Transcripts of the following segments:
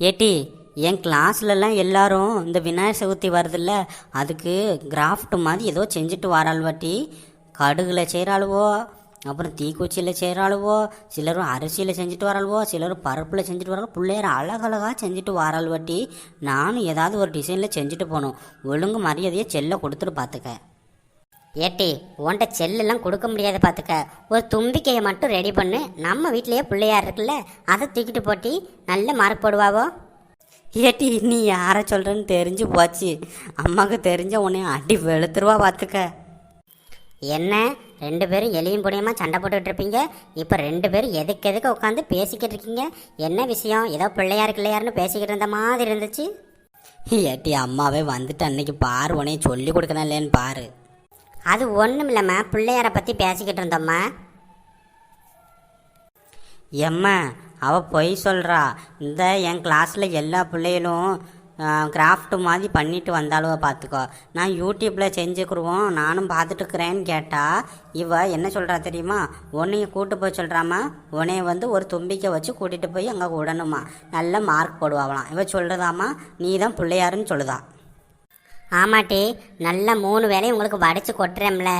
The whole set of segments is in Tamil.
ஏட்டி என் கிளாஸ்லலாம் எல்லாரும் இந்த விநாயகர் சதுர்த்தி வருதுல்ல அதுக்கு கிராஃப்ட் மாதிரி ஏதோ செஞ்சுட்டு வராள்வாட்டி கடுகுல செய்கிறாளுவோ அப்புறம் தீக்குச்சியில் செய்கிறாளுவோ சிலரும் அரிசியில் செஞ்சுட்டு வராளுவோ சிலரும் பருப்பில் செஞ்சுட்டு வராள் பிள்ளையர் அழகழகாக செஞ்சுட்டு வராள்வாட்டி நானும் ஏதாவது ஒரு டிசைனில் செஞ்சுட்டு போகணும். ஒழுங்கு மரியாதையை செல்ல கொடுத்துட்டு பார்த்துக்க ஏட்டி உன்ட்ட செல்லெல்லாம் கொடுக்க முடியாது பார்த்துக்க ஒரு தும்பிக்கையை மட்டும் ரெடி பண்ணு. நம்ம வீட்லேயே பிள்ளையார் இருக்குல்ல அதை தூக்கிட்டு போட்டி நல்ல மார்க் போடுவாவோ? ஏட்டி நீ யாரை சொல்கிறேன்னு தெரிஞ்சு போச்சு. அம்மாவுக்கு தெரிஞ்ச உன்னை அடி வெளுத்துருவா பார்த்துக்க என்ன? ரெண்டு பேரும் எலியும் புனியமாக சண்டை போட்டுக்கிட்டு இருப்பீங்க? இப்போ ரெண்டு பேரும் எதுக்கு எதுக்கு உட்காந்து பேசிக்கிட்டு இருக்கீங்க? என்ன விஷயம்? ஏதோ பிள்ளையார் பிள்ளையார்னு பேசிக்கிட்டு இருந்த மாதிரி இருந்துச்சு. ஏட்டி அம்மாவே வந்துட்டு அன்னைக்கு பாரு உனையும் சொல்லி கொடுக்கணும் இல்லைன்னு பாரு. அது ஒன்றும் இல்லைம்மா. பிள்ளையாரை பற்றி பேசிக்கிட்டு இருந்தோம்மா. எம்மா அவ பொய் சொல்கிறா இந்த என் கிளாஸில் எல்லா பிள்ளைகளும் கிராஃப்ட் மாதிரி பண்ணிட்டு வந்தாலுவ பார்த்துக்கோ நான் யூடியூப்பில் செஞ்சுக்கிருவோம். நானும் பார்த்துட்டு இருக்கிறேன்னு இவ என்ன சொல்கிறா தெரியுமா? உன்னைய கூட்டு போய் சொல்கிறாமா உன்னைய வந்து ஒரு தும்பிக்கை வச்சு கூட்டிகிட்டு போய் அங்கே விடணுமா நல்ல மார்க் போடுவாங்களாம். இவ சொல்கிறதாம்மா நீ தான் பிள்ளையாருன்னு சொல்லுதா. ஆமாட்டி நல்ல மூணு வேலையும் உங்களுக்கு வடிச்சு கொட்டுறேம்ல.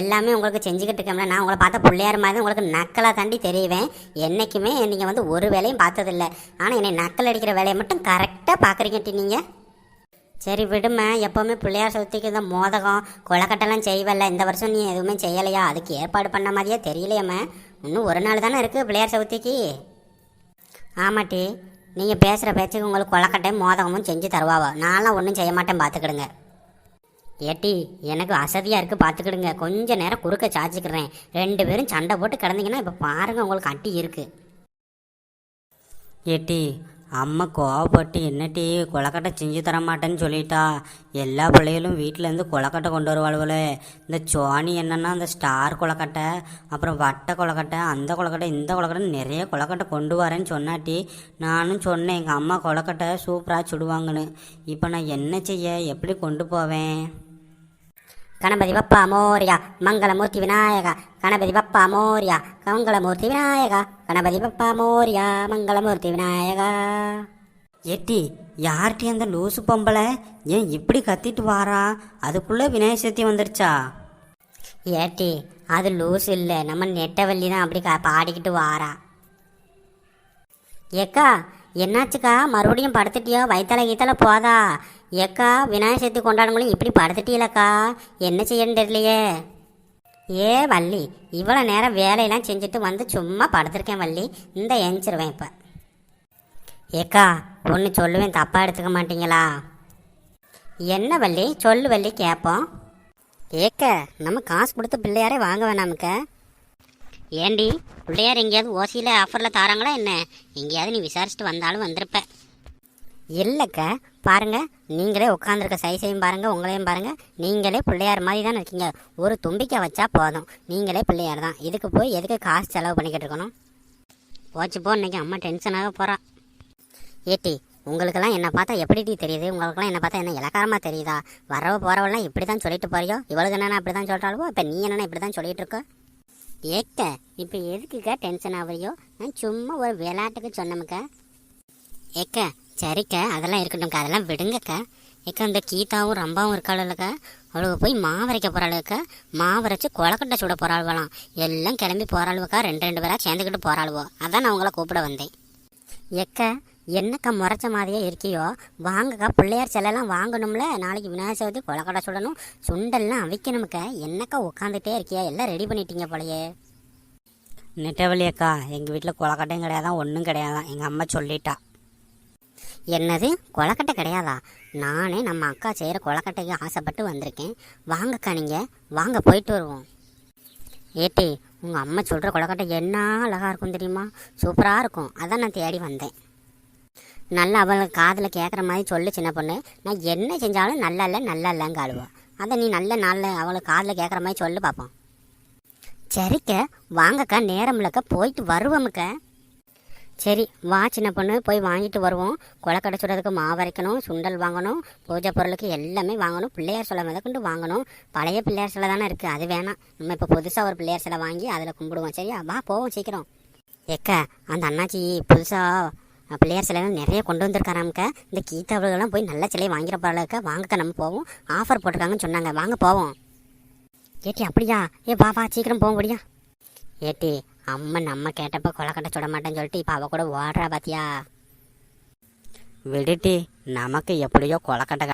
எல்லாமே உங்களுக்கு செஞ்சுக்கிட்டு இருக்கேம்ல. நான் உங்களை பார்த்தா பிள்ளையார் மாதிரி உங்களுக்கு நக்கலாக தாண்டி தெரியுவேன். என்றைக்குமே நீங்கள் வந்து ஒரு வேலையும் பார்த்ததில்ல. ஆனால் என்னை நக்கல் அடிக்கிற வேலையை மட்டும் கரெக்டாக பார்க்குறீங்கட்டி நீங்கள் சரி விடுமா எப்போவுமே பிள்ளையார் சதுர்த்திக்கு இந்த மோதகம் கொலக்கட்டெல்லாம் செய்வல்ல. இந்த வருஷம் நீ எதுவுமே செய்யலையா? அதுக்கு ஏற்பாடு பண்ண மாதிரியே தெரியலையாம்மா. இன்னும் ஒரு நாள் தானே இருக்குது பிள்ளையார் சதுர்த்திக்கு ஆமாட்டி நீங்கள் பேசுகிற பேச்சுக்கு உங்களுக்கு கொலக்கட்டையும் மோதகமும் செஞ்சு தருவாவோ? நான்லாம் ஒன்றும் செய்ய மாட்டேன் பார்த்துக்கிடுங்க ஏட்டி எனக்கு அசதியாக இருக்குது பார்த்துக்கிடுங்க கொஞ்சம் நேரம் குறுக்க சாச்சிக்கிறேன் ரெண்டு பேரும் சண்டை போட்டு கிடந்தீங்கன்னா இப்போ பாருங்கள் உங்களுக்கு அட்டி இருக்குது ஏட்டி அம்மா கோவப்பட்டு என்னட்டி கொலக்கட்டை செஞ்சு தர மாட்டேன்னு சொல்லிட்டா. எல்லா பிள்ளைகளும் வீட்டிலேருந்து கொலக்கட்டை கொண்டு வருவாளுவலே இந்த சோனி என்னன்னா அந்த ஸ்டார் கொலக்கட்டை அப்புறம் வட்டை கொலக்கட்டை அந்த கொலக்கட்டை இந்த கொலக்கட்டை நிறைய கொலக்கட்டை கொண்டு வரேன்னு சொன்னாட்டி நானும் சொன்னேன் எங்கள் அம்மா கொலக்கட்டை சூப்பராக சுடுவாங்கன்னு. இப்போ நான் என்ன செய்ய? எப்படி கொண்டு போவேன்? கணபதி பப்பா மோரியா மங்களமூர்த்தி விநாயகா கணபதி பப்பா மோரியா மங்களமூர்த்தி விநாயகா கணபதி பப்பா மோரியா மங்களமூர்த்தி விநாயகா. ஏட்டி யார்கிட்ட அந்த லூசு பொம்பளை? ஏன் இப்படி கத்திட்டு வாரா அதுக்குள்ளே விநாயக சதுர்த்தி வந்துருச்சா? ஏட்டி அது லூஸ் இல்லை. நம்ம நெட்டவள்ளி தான் அப்படி பாடிக்கிட்டு வாரா ஏக்கா என்னாச்சுக்கா? மறுபடியும் படுத்துட்டியோ? வயிற்றால கீத்தால போதா? ஏக்கா விநாயகர் சதுர்த்தி கொண்டாடுங்களும் இப்படி படுத்துட்டீலக்கா என்ன செய்யணும் தெரியலையே. ஏ வள்ளி இவ்வளோ நேரம் வேலையெல்லாம் செஞ்சுட்டு வந்து சும்மா படுத்திருக்கேன் வள்ளி. இந்த எஞ்சிருவேன் இப்போ. ஏக்கா ஒன்று சொல்லுவேன் தப்பாக எடுத்துக்க மாட்டீங்களா? என்ன வள்ளி? சொல்லு வள்ளி கேட்போம் ஏக்க நம்ம காசு கொடுத்து பிள்ளையாரே வாங்க வேணாமுக்க. ஏண்டி பிள்ளையார் எங்கேயாவது ஓசியில் ஆஃபரில் தாராங்களா என்ன? எங்கேயாவது நீ விசாரிச்சுட்டு வந்தாலும் வந்திருப்ப. இல்லைக்க பாருங்க நீங்களே உட்காந்துருக்க சைஸையும் பாருங்க உங்களையும் பாருங்க. நீங்களே பிள்ளையார் மாதிரி தானே இருக்கீங்க. ஒரு தும்பிக்கை வச்சா போதும். நீங்களே பிள்ளையார் தான். இதுக்கு போய் எதுக்கு காசு செலவு பண்ணிக்கிட்டு இருக்கணும்? போச்சு போ. இன்னைக்கு அம்மா டென்ஷனாக போகிறா ஏட்டி உங்களுக்கெல்லாம் என்ன பார்த்தா எப்படி டீ தெரியுது? உங்களுக்கெல்லாம் என்ன பார்த்தா என்ன இலக்காரமாக தெரியுதா? வரவ போகிறவெல்லாம் இப்படி தான் சொல்லிட்டு போறியோ? இவளுக்கு என்னென்ன இப்படி தான் சொல்கிறாளோ இப்போ நீ என்னென்ன இப்படி தான் சொல்லிட்டு இருக்க? ஏக்க இப்போ எதுக்குக்கா டென்ஷன் ஆகுறியோ? நான் சும்மா ஒரு விளையாட்டுக்கு சொன்னமுக்கா. ஏக்க சரிக்கா அதெல்லாம் இருக்கட்டும்க்கா அதெல்லாம் விடுங்கக்கா. ஏக்கா இந்த கீதாவும் ரம்பாவும் இருக்காளுக்கா அவளுக்கு போய் மாவரைக்க போகிறாளுக்கா மாவரைச்சு கொலக்கட்டை சுட போகிறாளுவலாம் எல்லாம் கிளம்பி போகிறாளுவக்கா ரெண்டு ரெண்டு பேராக சேர்ந்துக்கிட்டு போகிறாளுவோ அதான் நான் உங்களை கூப்பிட வந்தேன். ஏக்கா என்னக்கா முறைச்ச மாதிரியே இருக்கியோ? வாங்கக்கா பிள்ளையார் சிலைலாம் வாங்கணும்ல. நாளைக்கு விநாயகர் சதுர்த்தி கொலக்கடை சுடணும். சுண்டல்லாம் அவிக்கணுமுக்க. என்னக்கா உட்காந்துட்டே இருக்கியா? எல்லாம் ரெடி பண்ணிட்டீங்க போலயே. நெட்டவழி அக்கா எங்கள் வீட்டில் கொலக்கட்டையும் கிடையாதான் ஒன்றும் கிடையாதான். எங்கள் அம்மா சொல்லிட்டா. என்னது? கொலக்கட்டை கிடையாதா? நானே நம்ம அக்கா செய்கிற கொலக்கட்டைக்கு ஆசைப்பட்டு வந்திருக்கேன். வாங்கக்கா நீங்கள் வாங்க போயிட்டு வருவோம். ஏட்டி உங்கள் அம்மா சொல்கிற கொலக்கட்டை என்ன அழகாக இருக்கும் தெரியுமா? சூப்பராக இருக்கும். அதான் நான் தேடி வந்தேன். நல்லா அவளுக்கு காதில் கேட்குற மாதிரி சொல்லு சின்ன பொண்ணு. நான் என்ன செஞ்சாலும் நல்லா இல்லை நல்லா இல்லைங்க அழுவா அதை நீ நல்ல நாளில் அவளுக்கு காதில் கேட்குற மாதிரி சொல்லு பார்ப்போம் சரிக்க வாங்கக்கா நேரம் போயிட்டு வருவோமுக்க. சரி வா சின்ன பொண்ணு போய் வாங்கிட்டு வருவோம். கொலக்கடை சுடுறதுக்கு மாவு அரைக்கணும் சுண்டல் வாங்கணும் பூஜை பொருளுக்கு எல்லாமே வாங்கணும் பிள்ளையார் சிலை முதற்கொண்டு வாங்கணும். பழைய பிள்ளையார் சிலை தானே இருக்குது அது வேணாம். நம்ம இப்போ புதுசாக ஒரு பிள்ளையார் சிலை வாங்கி அதில் கும்பிடுவோம். சரியா? வா போவோம் சீக்கிரம். ஏக்க அந்த அண்ணாச்சி புதுசாக பிள்ளையார் சிலைலாம் நிறைய கொண்டு வந்திருக்காராம்க்க. இந்த கீதாவளுகெல்லாம் போய் நல்ல சிலையை வாங்கிற போறலக்க வாங்கக்க நம்ம போவோம். ஆஃபர் போட்டிருக்காங்கன்னு சொன்னாங்க. வாங்க போவோம். ஏட்டி அப்படியா? ஏ வா வா சீக்கிரம் போக முடியா ஏட்டி அம்மா நம்ம கேட்டப்ப கொலக்கட்டை சுட மாட்டேன்னு சொல்லிட்டு இப்போ அவ கூட ஓடுறா பாத்தியா. விடுட்டி நமக்கு எப்படியோ கொலக்கட்டை